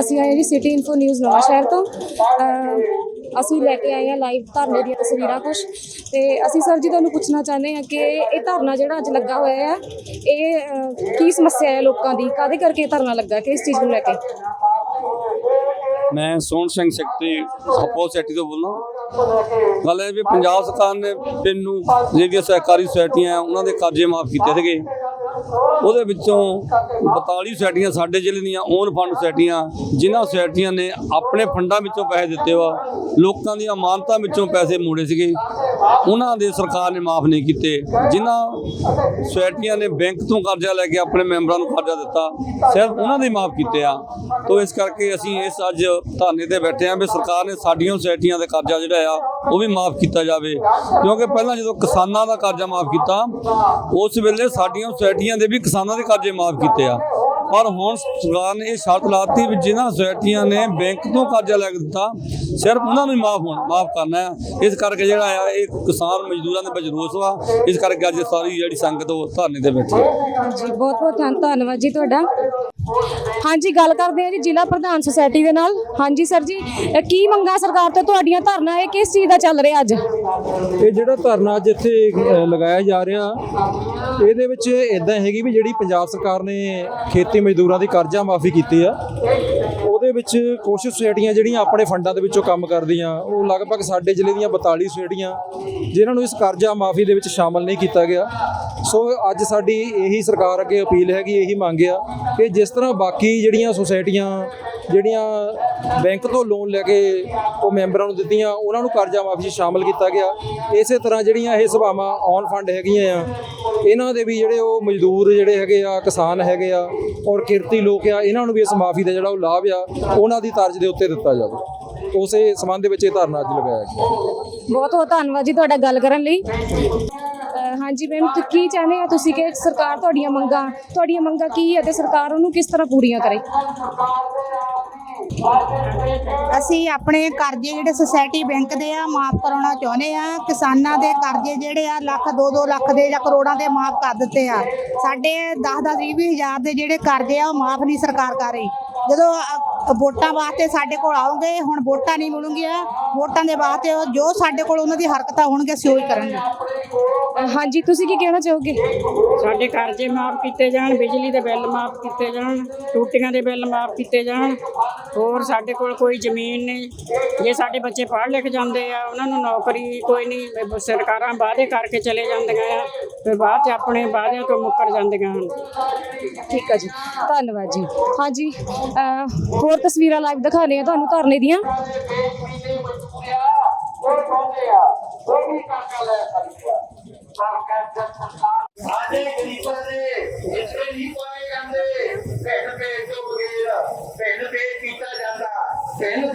ਅਸੀਂ ਆਏ ਜੀ ਸਿਟੀ ਇਨਫੋ ਨਿਊਜ਼ ਨਵਾਂ ਸ਼ਹਿਰ ਤੋਂ। ਅਸੀਂ ਲੈ ਕੇ ਆਏ ਹਾਂ ਲਾਈਵ ਧਰਨੇ ਦੀਆਂ ਤਸਵੀਰਾਂ ਕੁਝ ਤੇ ਅਸੀਂ ਸਰ ਜੀ ਤੁਹਾਨੂੰ ਪੁੱਛਣਾ ਚਾਹੁੰਦੇ ਹਾਂ ਕਿ ਇਹ ਧਰਨਾ ਜਿਹੜਾ ਅੱਜ ਲੱਗਾ ਹੋਇਆ ਹੈ ਇਹ ਕੀ ਸਮੱਸਿਆ ਹੈ ਲੋਕਾਂ ਦੀ? ਕਾਦੇ ਕਰਕੇ ਇਹ ਧਰਨਾ ਲੱਗਾ? ਕਿ ਇਸ ਚੀਜ਼ ਨੂੰ ਲੈ ਕੇ? ਮੈਂ ਸੋਹਣ ਸਿੰਘ ਸੈਕਟਰੀ ਹਪੋ ਸੈਕਟਰੀ ਤੋਂ ਬੋਲਣਾ ਗੱਲ ਇਹ ਵੀ ਪੰਜਾਬ ਸਰਕਾਰ ਨੇ ਪਿੰਨੂ ਜਿਹੜੀਆਂ ਸਹਿਕਾਰੀ ਸੁਸਾਇਟੀਆਂ ਉਹਨਾਂ ਦੇ ਕਰਜ਼ੇ ਮਾਫ ਕੀਤੇ ਸੀਗੇ। ਉਹਦੇ ਵਿੱਚੋਂ 42 ਸੁਸਾਇਟੀਆਂ ਸਾਡੇ ਜ਼ਿਲ੍ਹੇ ਦੀਆਂ ਓਨ ਫੰਡ ਸੁਸਾਇਟੀਆਂ ਜਿਨ੍ਹਾਂ ਸੁਸਾਇਟੀਆਂ ਨੇ ਆਪਣੇ ਫੰਡਾਂ ਵਿੱਚੋਂ ਪੈਸੇ ਦਿੱਤੇ ਵਾ, ਲੋਕਾਂ ਦੀਆਂ ਮਾਨਤਾ ਵਿੱਚੋਂ ਪੈਸੇ ਮੋੜੇ ਸੀਗੇ। ਉਹਨਾਂ ਦੇ ਸਰਕਾਰ ਨੇ ਮਾਫ ਨਹੀਂ ਕੀਤੇ। ਜਿਨ੍ਹਾਂ ਸੁਸਾਇਟੀਆਂ ਨੇ ਬੈਂਕ ਤੋਂ ਕਰਜ਼ਾ ਲੈ ਕੇ ਆਪਣੇ ਮੈਂਬਰਾਂ ਨੂੰ ਕਰਜ਼ਾ ਦਿੱਤਾ, ਸਿਰਫ ਉਹਨਾਂ ਦੇ ਮਾਫ ਕੀਤੇ ਆ। ਤੋਂ ਇਸ ਕਰਕੇ ਅਸੀਂ ਇਸ ਅੱਜ ਧਰਨੇ ਤੇ ਬੈਠੇ ਆ ਵੀ ਸਰਕਾਰ ਨੇ ਸਾਡੀਆਂ ਸੁਸਾਇਟੀਆਂ ਦੇ ਕਰਜ਼ਾ ਜਿਹੜਾ ਆ, ਉਹ ਵੀ ਮਾਫ ਕੀਤਾ ਜਾਵੇ। ਕਿਉਂਕਿ ਪਹਿਲਾਂ ਜਦੋਂ ਕਿਸਾਨਾਂ ਦਾ ਕਰਜ਼ਾ ਮਾਫ ਕੀਤਾ, ਉਸ ਵੇਲੇ ਸਾਡੀਆਂ ਸੁਸਾਇਟੀਆਂ ਦੇ ਵੀ ਕਿਸਾਨਾਂ ਦੇ ਕਰਜ਼ੇ ਮਾਫ ਕੀਤੇ ਆ। ਪਰ ਹੁਣ ਸਰਕਾਰ ਨੇ ਇਹ ਸ਼ਰਤ ਲਾਤੀ ਵੀ ਜਿਨ੍ਹਾਂ ਸੁਸਾਇਟੀਆਂ ਨੇ ਬੈਂਕ ਤੋਂ ਕਰਜ਼ਾ ਲੈ ਕੇ ਦਿੱਤਾ, ਸਿਰਫ ਉਹਨਾਂ ਨੂੰ ਮਾਫ ਹੋਣ, ਮਾਫ ਕਰਨਾ ਹੈ। ਇਸ ਕਰਕੇ ਜਿਹੜਾ ਆ, ਇਹ ਕਿਸਾਨ ਮਜ਼ਦੂਰਾਂ ਦੇ ਵਿੱਚ ਰੋਸ ਵਾ। ਇਸ ਕਰਕੇ ਅੱਜ ਸਾਰੀ ਜਿਹੜੀ ਸੰਗਤ ਉਹ ਧਰਨੇ ਤੇ ਬੈਠੀ ਹੈ। ਬਹੁਤ ਬਹੁਤ ਧੰਨ- ਧੰਨਵਾਦ ਜੀ ਤੁਹਾਡਾ। ਹਾਂਜੀ, ਗੱਲ ਕਰਦੇ ਹਾਂ ਜੀ, ਜ਼ਿਲ੍ਹਾ ਪ੍ਰਧਾਨ ਸੁਸਾਇਟੀ ਦੇ ਨਾਲ। ਹਾਂਜੀ, ਸਰ ਜੀ ਕੀ ਮੰਗਾ ਸਰਕਾਰ ਤੋਂ ਤੁਹਾਡੀਆਂ ਧਰਨਾ, ਇਹ ਕਿਸ ਚੀਜ਼ ਦਾ ਚੱਲ ਰਿਹਾ ਅੱਜ? ਇਹ ਜਿਹੜਾ ਧਰਨਾ ਅੱਜ ਇੱਥੇ ਲਗਾਇਆ ਜਾ ਰਿਹਾ, ਇਹਦੇ ਵਿੱਚ ਇਦਾਂ ਹੈਗੀ ਵੀ ਜਿਹੜੀ ਪੰਜਾਬ ਸਰਕਾਰ ਨੇ ਖੇਤੀ ਮਜ਼ਦੂਰਾਂ ਦੀ ਕਰਜ਼ਾ ਮਾਫੀ ਕੀਤੀ ਆ ਉਹਦੇ ਵਿੱਚ ਕੁਝ ਸੁਸਾਇਟੀਆਂ ਜਿਹੜੀਆਂ ਆਪਣੇ ਫੰਡਾਂ ਦੇ ਵਿੱਚੋਂ ਕੰਮ ਕਰਦੀਆਂ, ਉਹ ਲਗਭਗ ਸਾਡੇ ਜ਼ਿਲ੍ਹੇ ਦੀਆਂ 42 ਸੁਸਾਇਟੀਆਂ ਜਿਨ੍ਹਾਂ ਨੂੰ ਇਸ ਕਰਜ਼ਾ ਮਾਫੀ ਦੇ ਵਿੱਚ ਸ਼ਾਮਲ ਨਹੀਂ ਕੀਤਾ ਗਿਆ। ਸੋ ਅੱਜ ਸਾਡੀ ਇਹੀ ਸਰਕਾਰ ਅੱਗੇ ਅਪੀਲ ਹੈਗੀ ਇਹੀ ਮੰਗ ਆ ਕਿ ਜਿਸ ਤਰ੍ਹਾਂ ਬਾਕੀ ਜਿਹੜੀਆਂ ਸੁਸਾਇਟੀਆਂ, ਜਿਹੜੀਆਂ ਬੈਂਕ ਤੋਂ ਲੋਨ ਲੈ ਕੇ ਉਹ ਮੈਂਬਰਾਂ ਨੂੰ ਦਿੱਤੀਆਂ, ਉਹਨਾਂ ਨੂੰ ਕਰਜ਼ਾ ਮਾਫੀ 'ਚ ਸ਼ਾਮਲ ਕੀਤਾ ਗਿਆ। ਇਸੇ ਤਰ੍ਹਾਂ ਜਿਹੜੀਆਂ ਇਹ ਸਭਾਵਾਂ ਔਨ ਫੰਡ ਹੈਗੀਆਂ ਆ ਇਹਨਾਂ ਦੇ ਵੀ ਜਿਹੜੇ ਉਹ ਮਜ਼ਦੂਰ ਜਿਹੜੇ ਹੈਗੇ ਆ, ਕਿਸਾਨ ਹੈਗੇ ਆ ਔਰ ਕਿਰਤੀ ਲੋਕ ਆ, ਇਹਨਾਂ ਨੂੰ ਵੀ ਇਸ ਮਾਫੀ ਦਾ ਜਿਹੜਾ ਉਹ ਲਾਭ ਆ, ਉਹਨਾਂ ਦੀ ਤਰਜ਼ ਦੇ ਉੱਤੇ ਦਿੱਤਾ ਜਾਵੇ। ਉਸੇ ਸੰਬੰਧ ਦੇ ਵਿੱਚ ਇਹ ਧਰਨਾ ਅੱਜ ਲਗਾਇਆ ਗਿਆ। ਬਹੁਤ ਬਹੁਤ ਧੰਨਵਾਦ ਜੀ ਤੁਹਾਡਾ ਗੱਲ ਕਰਨ ਲਈ। ਹਾਂਜੀ ਮੈਮ ਤੇ ਕੀ ਚਾਹੁੰਦੇ ਆ ਤੁਸੀਂ ਕਿ ਸਰਕਾਰ ਤੁਹਾਡੀਆਂ ਮੰਗਾਂ ਤੁਹਾਡੀਆਂ ਮੰਗਾਂ ਕੀ ਹੈ ਤੇ ਸਰਕਾਰ ਉਹਨੂੰ ਕਿਸ ਤਰ੍ਹਾਂ ਪੂਰੀਆਂ ਕਰੇ? ਅਸੀਂ ਆਪਣੇ ਕਰਜ਼ੇ ਜਿਹੜੇ ਸੁਸਾਇਟੀ ਬੈਂਕ ਦੇ ਆ, ਮਾਫ ਕਰਾਉਣਾ ਚਾਹੁੰਦੇ ਆ। ਕਿਸਾਨਾਂ ਦੇ ਕਰਜ਼ੇ ਜਿਹੜੇ ਆ, ਲੱਖ 2-2 ਲੱਖ ਦੇ ਜਾਂ ਕਰੋੜਾਂ ਦੇ ਮਾਫ ਕਰ ਦਿੱਤੇ ਆ। ਸਾਡੇ 10-10 20 ਹਜ਼ਾਰ ਦੇ ਜਿਹੜੇ ਕਰਜ਼ੇ ਆ, ਉਹ ਮਾਫ ਨਹੀਂ ਸਰਕਾਰ ਕਰ ਰਹੀ। ਜਦੋਂ ਵੋਟਾਂ ਵਾਸਤੇ ਸਾਡੇ ਕੋਲ ਆਉਂਗੇ ਹੁਣ ਵੋਟਾਂ ਨਹੀਂ ਮਿਲੂਗੀਆਂ ਵੋਟਾਂ ਦੇ ਵਾਸਤੇ ਉਹ ਜੋ ਸਾਡੇ ਕੋਲ ਉਹਨਾਂ ਦੀ ਹਰਕਤਾਂ ਹੋਣਗੀਆਂ, ਅਸੀਂ ਹੀ ਕਰਾਂਗੇ। ਹਾਂਜੀ ਤੁਸੀਂ ਕੀ ਕਹਿਣਾ ਚਾਹੋਗੇ? ਸਾਡੇ ਕਰਜ਼ੇ ਮਾਫ ਕੀਤੇ ਜਾਣ ਬਿਜਲੀ ਦੇ ਬਿੱਲ ਮਾਫ ਕੀਤੇ ਜਾਣ ਟੂਟੀਆਂ ਦੇ ਬਿੱਲ ਮਾਫ ਕੀਤੇ ਜਾਣ ਹੋਰ ਸਾਡੇ ਕੋਲ ਕੋਈ ਜ਼ਮੀਨ ਨਹੀਂ। ਜੇ ਸਾਡੇ ਬੱਚੇ ਪੜ੍ਹ ਲਿਖ ਜਾਂਦੇ ਆ ਉਹਨਾਂ ਨੂੰ ਨੌਕਰੀ ਕੋਈ ਨਹੀਂ ਸਰਕਾਰਾਂ ਵਾਅਦੇ ਕਰਕੇ ਚਲੇ ਜਾਂਦੀਆਂ ਆ ਫਿਰ ਬਾਅਦ ਚ ਆਪਣੇ ਵਾਅਦਿਆਂ ਤੋਂ ਮੁੱਕਰ ਜਾਂਦੀਆਂ ਹਨ। ਠੀਕ ਹੈ ਜੀ ਧੰਨਵਾਦ ਜੀ। ਹਾਂਜੀ ਹੋਰ ਤਸਵੀਰਾਂ ਲਾਈਵ ਦਿਖਾਣੇ ਆ ਤੁਹਾਨੂੰ ਧਰਨੇ ਦੀਆਂ। ਸਾਡੇ friend